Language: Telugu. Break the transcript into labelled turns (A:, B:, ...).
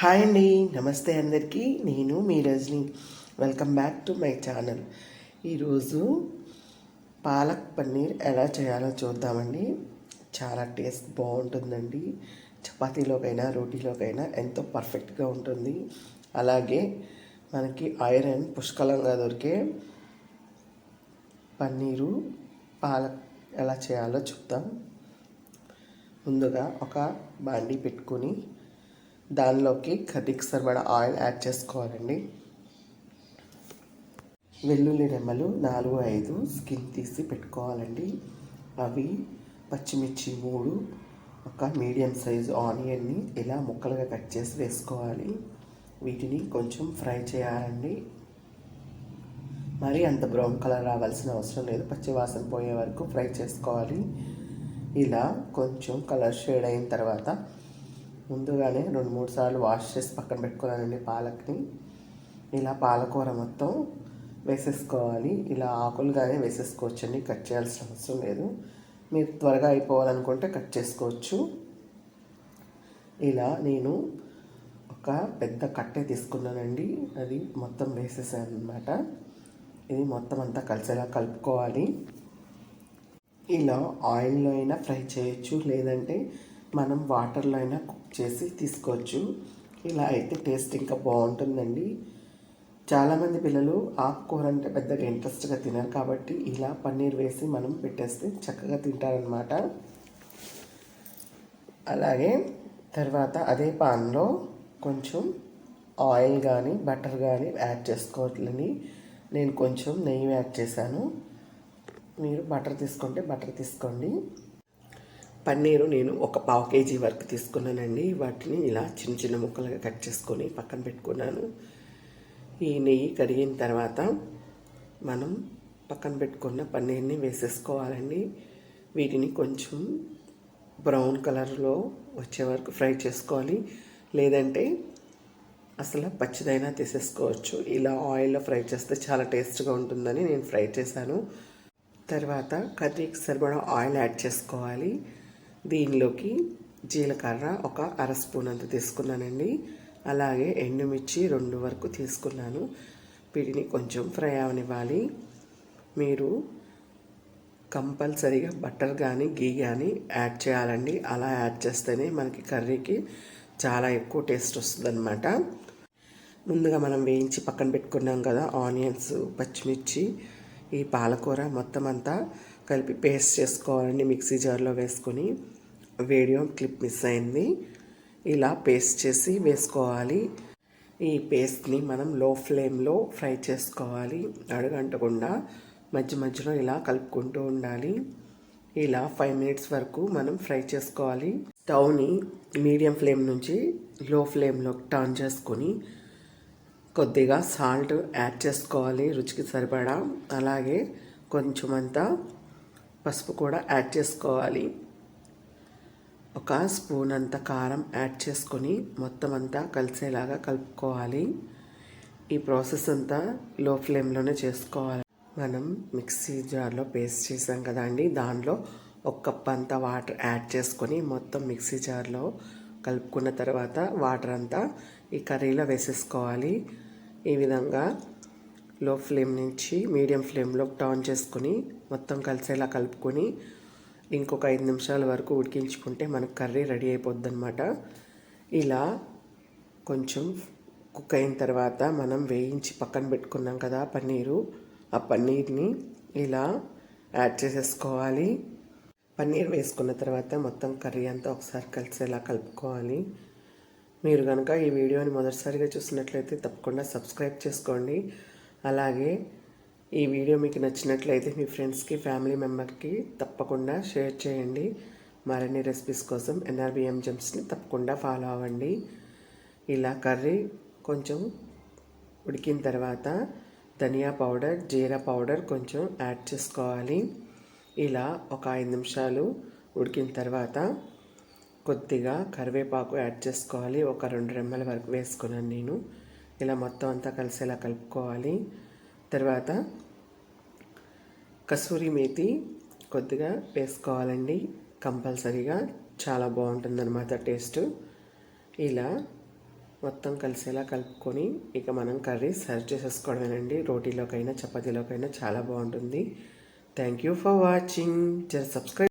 A: హాయ్ అండి. నమస్తే అందరికీ. నేను మీ Rajani. Welcome back to my channel ఈరోజు పాలక్ పన్నీర్ ఎలా చేయాలో చూద్దామండి. చాలా టేస్ట్ బాగుంటుందండి. చపాతీలోకైనా రోటీలోకైనా ఎంతో పర్ఫెక్ట్గా ఉంటుంది. అలాగే మనకి ఐరన్ పుష్కలంగా దొరికే పన్నీరు పాలక్ ఎలా చేయాలో చూద్దాం. ముందుగా ఒక బాండీ పెట్టుకొని దానిలోకి కర్రీకి సరిపడా ఆయిల్ యాడ్ చేసుకోవాలండి. వెల్లుల్లి రెమ్మలు నాలుగు ఐదు స్కిన్ తీసి పెట్టుకోవాలండి. అవి పచ్చిమిర్చి మూడు ఒక మీడియం సైజు ఆనియన్ని ఇలా ముక్కలుగా కట్ చేసి వేసుకోవాలి. వీటిని కొంచెం ఫ్రై చేయాలండి. మరీ అంత బ్రౌన్ కలర్ రావాల్సిన అవసరం లేదు. పచ్చి వాసన పోయే వరకు ఫ్రై చేసుకోవాలి. ఇలా కొంచెం కలర్ షేడ్ అయిన తర్వాత ముందుగానే రెండు మూడు సార్లు వాష్ చేసి పక్కన పెట్టుకున్నానండి పాలక్ని. ఇలా పాలకూర మొత్తం వేసేసుకోవాలి. ఇలా ఆకులుగానే వేసేసుకోవచ్చండి కట్ చేయాల్సిన అవసరం లేదు. మీరు త్వరగా అయిపోవాలనుకుంటే కట్ చేసుకోవచ్చు. ఇలా నేను ఒక పెద్ద కట్టె తీసుకున్నానండి. అది మొత్తం వేసేసాను అనమాట ఇది మొత్తం అంతా కలిసేలా కలుపుకోవాలి. ఇలా ఆయిల్లో అయినా ఫ్రై చేయొచ్చు. లేదంటే మనం వాటర్లో అయినా కుక్ చేసి తీసుకోవచ్చు. ఇలా అయితే టేస్ట్ ఇంకా బాగుంటుందండి. చాలామంది పిల్లలు ఆకుకూర అంటే పెద్దగా ఇంట్రెస్ట్గా తినరు కాబట్టి ఇలా పన్నీర్ వేసి మనం పెట్టేస్తే చక్కగా తింటారనమాట అలాగే తర్వాత అదే పాన్లో కొంచెం ఆయిల్ కానీ బటర్ కానీ యాడ్ చేసుకోవాలని నేను కొంచెం నెయ్యి యాడ్ చేశాను. మీరు బటర్ తీసుకుంటే బటర్ తీసుకోండి. పన్నీరు నేను ఒక పావు కేజీ వరకు తీసుకున్నానండి. వాటిని ఇలా చిన్న చిన్న ముక్కలుగా కట్ చేసుకొని పక్కన పెట్టుకున్నాను. ఈ నెయ్యి కరిగిన తర్వాత మనం పక్కన పెట్టుకున్న పన్నీర్ని వేసేసుకోవాలండి. వీటిని కొంచెం బ్రౌన్ కలర్లో వచ్చే వరకు ఫ్రై చేసుకోవాలి. లేదంటే అసలు పచ్చిదైనా తీసేసుకోవచ్చు. ఇలా ఆయిల్లో ఫ్రై చేస్తే చాలా టేస్ట్గా ఉంటుందని నేను ఫ్రై చేశాను. తర్వాత కర్రీకి సరిపడా ఆయిల్ యాడ్ చేసుకోవాలి. దీనిలోకి జీలకర్ర ఒక అర స్పూన్ అంత తీసుకున్నానండి. అలాగే ఎండుమిర్చి రెండు వరకు తీసుకున్నాను. వీటిని కొంచెం ఫ్రై అవనివ్వాలి. మీరు కంపల్సరీగా బటర్ కానీ గీ కానీ యాడ్ చేయాలండి. అలా యాడ్ చేస్తేనే మనకి కర్రీకి చాలా ఎక్కువ టేస్ట్ వస్తుందన్నమాట. ముందుగా మనం వేయించి పక్కన పెట్టుకున్నాం కదా ఆనియన్స్ పచ్చిమిర్చి ఈ పాలకూర మొత్తం అంతా కలిపి పేస్ట్ చేసుకోవాలండి మిక్సీ జార్లో వేసుకొని. వీడియో క్లిప్ మిస్ అయింది. ఇలా పేస్ట్ చేసి వేసుకోవాలి. ఈ పేస్ట్ని మనం లో ఫ్లేమ్లో ఫ్రై చేసుకోవాలి. అడుగంటకుండా మధ్య మధ్యలో ఇలా కలుపుకుంటూ ఉండాలి. ఇలా ఫైవ్ మినిట్స్ వరకు మనం ఫ్రై చేసుకోవాలి. స్టవ్ని మీడియం ఫ్లేమ్ నుంచి లో ఫ్లేమ్లో టర్న్ చేసుకొని కొద్దిగా సాల్ట్ యాడ్ చేసుకోవాలి రుచికి సరిపడా. అలాగే కొంచెం అంతా పసుపు కూడా యాడ్ చేసుకోవాలి. ఒక స్పూన్ అంత కారం యాడ్ చేసుకొని మొత్తం అంతా కలిసేలాగా కలుపుకోవాలి. ఈ ప్రాసెస్ అంతా లో ఫ్లేమ్లోనే చేసుకోవాలి. మనం మిక్సీ జార్లో పేస్ట్ చేసాం కదా అండి. దానిలో ఒక కప్ అంతా వాటర్ యాడ్ చేసుకొని మొత్తం మిక్సీ జార్లో కలుపుకున్న తర్వాత వాటర్ అంతా ఈ కర్రీలో వేసేసుకోవాలి. ఈ విధంగా లో ఫ్లేమ్ నుంచి మీడియం ఫ్లేమ్లో టర్న్ చేసుకొని మొత్తం కలిసేలా కలుపుకొని ఇంకొక ఐదు నిమిషాల వరకు ఉడికించుకుంటే మనకు కర్రీ రెడీ అయిపోద్ది అనమాట ఇలా కొంచెం కుక్ అయిన తర్వాత మనం వేయించి పక్కన పెట్టుకున్నాం కదా పన్నీరు. ఆ పన్నీర్ని ఇలా యాడ్ చేసేసుకోవాలి. పన్నీర్ వేసుకున్న తర్వాత మొత్తం కర్రీ అంతా ఒకసారి కలిసేలా కలుపుకోవాలి. మీరు కనుక ఈ వీడియోని మొదటిసారిగా చూసినట్లయితే తప్పకుండా సబ్స్క్రైబ్ చేసుకోండి. అలాగే ఈ వీడియో మీకు నచ్చినట్లయితే మీ ఫ్రెండ్స్కి ఫ్యామిలీ మెంబర్కి తప్పకుండా షేర్ చేయండి. మరిన్ని రెసిపీస్ కోసం ఎన్ఆర్బిఎం జెమ్స్ని తప్పకుండా ఫాలో అవ్వండి. ఇలా కర్రీ కొంచెం ఉడికిన తర్వాత ధనియా పౌడర్ జీరా పౌడర్ కొంచెం యాడ్ చేసుకోవాలి. ఇలా ఒక ఐదు నిమిషాలు ఉడికిన తర్వాత కొద్దిగా కరివేపాకు యాడ్ చేసుకోవాలి. ఒక రెండు రెమ్మల వరకు వేసుకున్నాను నేను. ఇలా మొత్తం అంతా కలిసేలా కలుపుకోవాలి. తర్వాత కసూరి మేతి కొద్దిగా వేసుకోవాలండి. కంపల్సరీగా చాలా బాగుంటుందన్నమాట టేస్ట్. ఇలా మొత్తం కలిసేలా కలుపుకొని ఇక మనం కర్రీ సర్వ్ చేసేసుకోవడమేనండి. రోటీలోకైనా చపాతీలోకైనా చాలా బాగుంటుంది. Thank you for watching. జర సబ్స్క్రైబ్